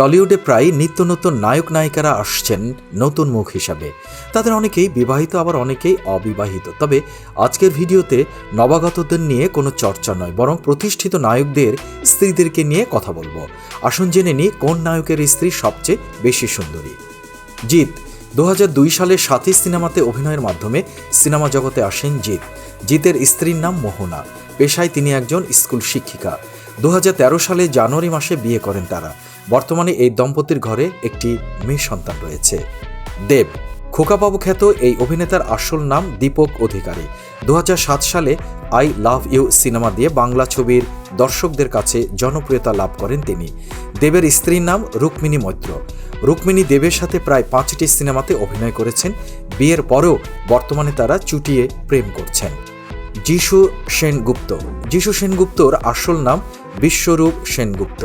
টলিউডে প্রায় নিত্য নতুন নায়ক নায়িকারা আসছেন নতুন মুখ হিসাবে। তাদের অনেকেই বিবাহিত, আবার অনেকেই অবিবাহিত। তবে আজকের ভিডিওতে নবাগতদের নিয়ে কোনো চর্চা নয়, বরং প্রতিষ্ঠিত নায়কদের স্ত্রীদেরকে নিয়ে কথা বলব। আসুন জেনে নিই কোন নায়কের স্ত্রী সবচেয়ে বেশি সুন্দরী। জিৎ দু সালে সাথী সিনেমাতে অভিনয়ের মাধ্যমে সিনেমা জগতে আসেন জিৎ। জিতের স্ত্রীর নাম মোহনা। পেশায় তিনি একজন স্কুল শিক্ষিকা। দু হাজার তেরো সালে জানুয়ারি মাসে বিয়ে করেন তারা। বর্তমানে এই দম্পতির ঘরে একটি মেয়ে সন্তান রয়েছে। দেব, খোকাবাবু খ্যাত এই অভিনেতার আসল নাম দীপক অধিকারী। দু হাজার সাত সালে আই লাভ ইউ সিনেমা দিয়ে বাংলা ছবির দর্শকদের কাছে জনপ্রিয়তা লাভ করেন তিনি। দেবের স্ত্রীর নাম রুক্মিণী মৈত্র। রুক্মিণী দেবের সাথে প্রায় পাঁচটি সিনেমাতে অভিনয় করেছেন। বিয়ের পরেও বর্তমানে তারা চুটিয়ে প্রেম করছেন। যিশু সেনগুপ্ত। যিশু সেনগুপ্তর আসল নাম বিশ্বরূপ সেনগুপ্ত।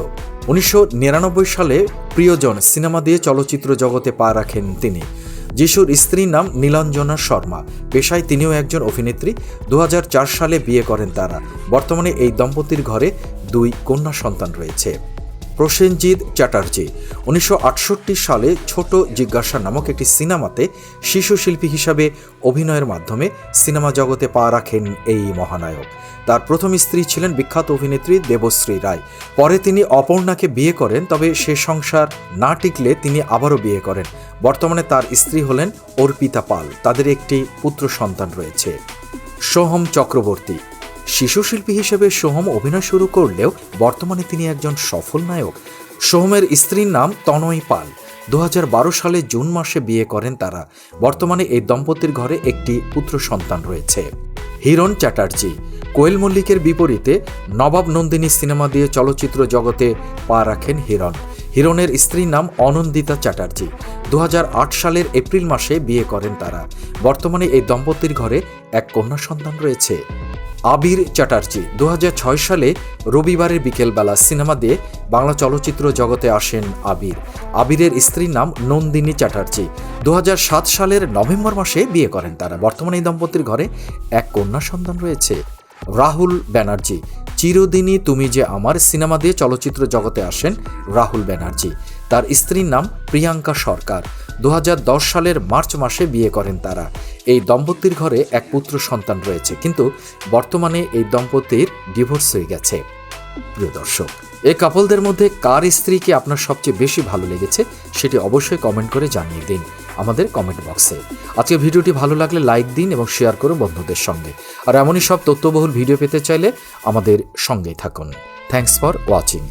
উনিশশো নিরানব্বই সালে প্রিয়জন সিনেমা দিয়ে চলচ্চিত্র জগতে পা রাখেন তিনি। যিশুর স্ত্রীর নাম নীলাঞ্জনা শর্মা। পেশায় তিনিও একজন অভিনেত্রী। দু হাজার চার সালে বিয়ে করেন তারা। বর্তমানে এই দম্পতির ঘরে দুই কন্যা সন্তান রয়েছে। প্রসেনজিৎ চ্যাটার্জি। উনিশশো আটষট্টি সালে ছোট জিজ্ঞাসা নামক একটি সিনেমাতে শিশু শিল্পী হিসাবে অভিনয়ের মাধ্যমে সিনেমা জগতে পা রাখেন এই মহানায়ক। তার প্রথম স্ত্রী ছিলেন বিখ্যাত অভিনেত্রী দেবশ্রী রায়। পরে তিনি অপর্ণাকে বিয়ে করেন, তবে সে সংসার না টিকলে তিনি আবারও বিয়ে করেন। বর্তমানে তার স্ত্রী হলেন অর্পিতা পাল। তাদের একটি পুত্র সন্তান রয়েছে। সোহম চক্রবর্তী শিশু শিল্পী হিসেবে সোহম অভিনয় শুরু করলেও বর্তমানে তিনি একজন সফল নায়ক। সোহমের স্ত্রীর নাম তনয় পাল। দুহাজার বারো সালে জুন মাসে বিয়ে করেন তারা। বর্তমানে এই দম্পতির ঘরে একটি পুত্র সন্তান রয়েছে। হিরণ চ্যাটার্জি। কোয়েল মল্লিকের বিপরীতে নবাব নন্দিনী সিনেমা দিয়ে চলচ্চিত্র জগতে পা রাখেন হিরণ। হিরণের স্ত্রীর নাম অনন্দিতা চ্যাটার্জি। দু হাজার আট সালের এপ্রিল মাসে বিয়ে করেন তারা। বর্তমানে এই দম্পতির ঘরে এক কন্যা সন্তান রয়েছে। আবির চ্যাটার্জি দু হাজার ছয় সালে রবিবারের বিকেলবেলা সিনেমা দিয়ে বাংলা চলচ্চিত্র জগতে আসেন আবির। আবিরের স্ত্রীর নাম নন্দিনী চ্যাটার্জি। দু হাজার সাত সালের নভেম্বর মাসে বিয়ে করেন তারা। বর্তমানে এই দম্পতির ঘরে এক কন্যা সন্তান রয়েছে। রাহুল ব্যানার্জি। চিরদিনই তুমি যে আমার সিনেমা দিয়ে চলচ্চিত্র জগতে আসেন, রাহুল ব্যানার্জি। তার স্ত্রীর নাম প্রিয়াঙ্কা সরকার। দু হাজার দশ সালের মার্চ মাসে বিয়ে করেন তারা। এই দম্পতির ঘরে এক পুত্র সন্তান রয়েছে, কিন্তু বর্তমানে এই দম্পতির ডিভোর্স হয়ে গেছে। প্রিয় দর্শক এই কাপলদের মধ্যে কার স্ত্রীকে আপনার সবচেয়ে বেশি ভালো লেগেছে সেটি অবশ্যই কমেন্ট করে জানিয়ে দিন আমাদের কমেন্ট বক্সে আজকে ভিডিওটি ভালো লাগলে লাইক দিন এবং শেয়ার করুন বন্ধুদের সঙ্গে। আর এমনই সব তথ্যবহুল ভিডিও পেতে চাইলে আমাদের সঙ্গেই থাকুন। Thanks for watching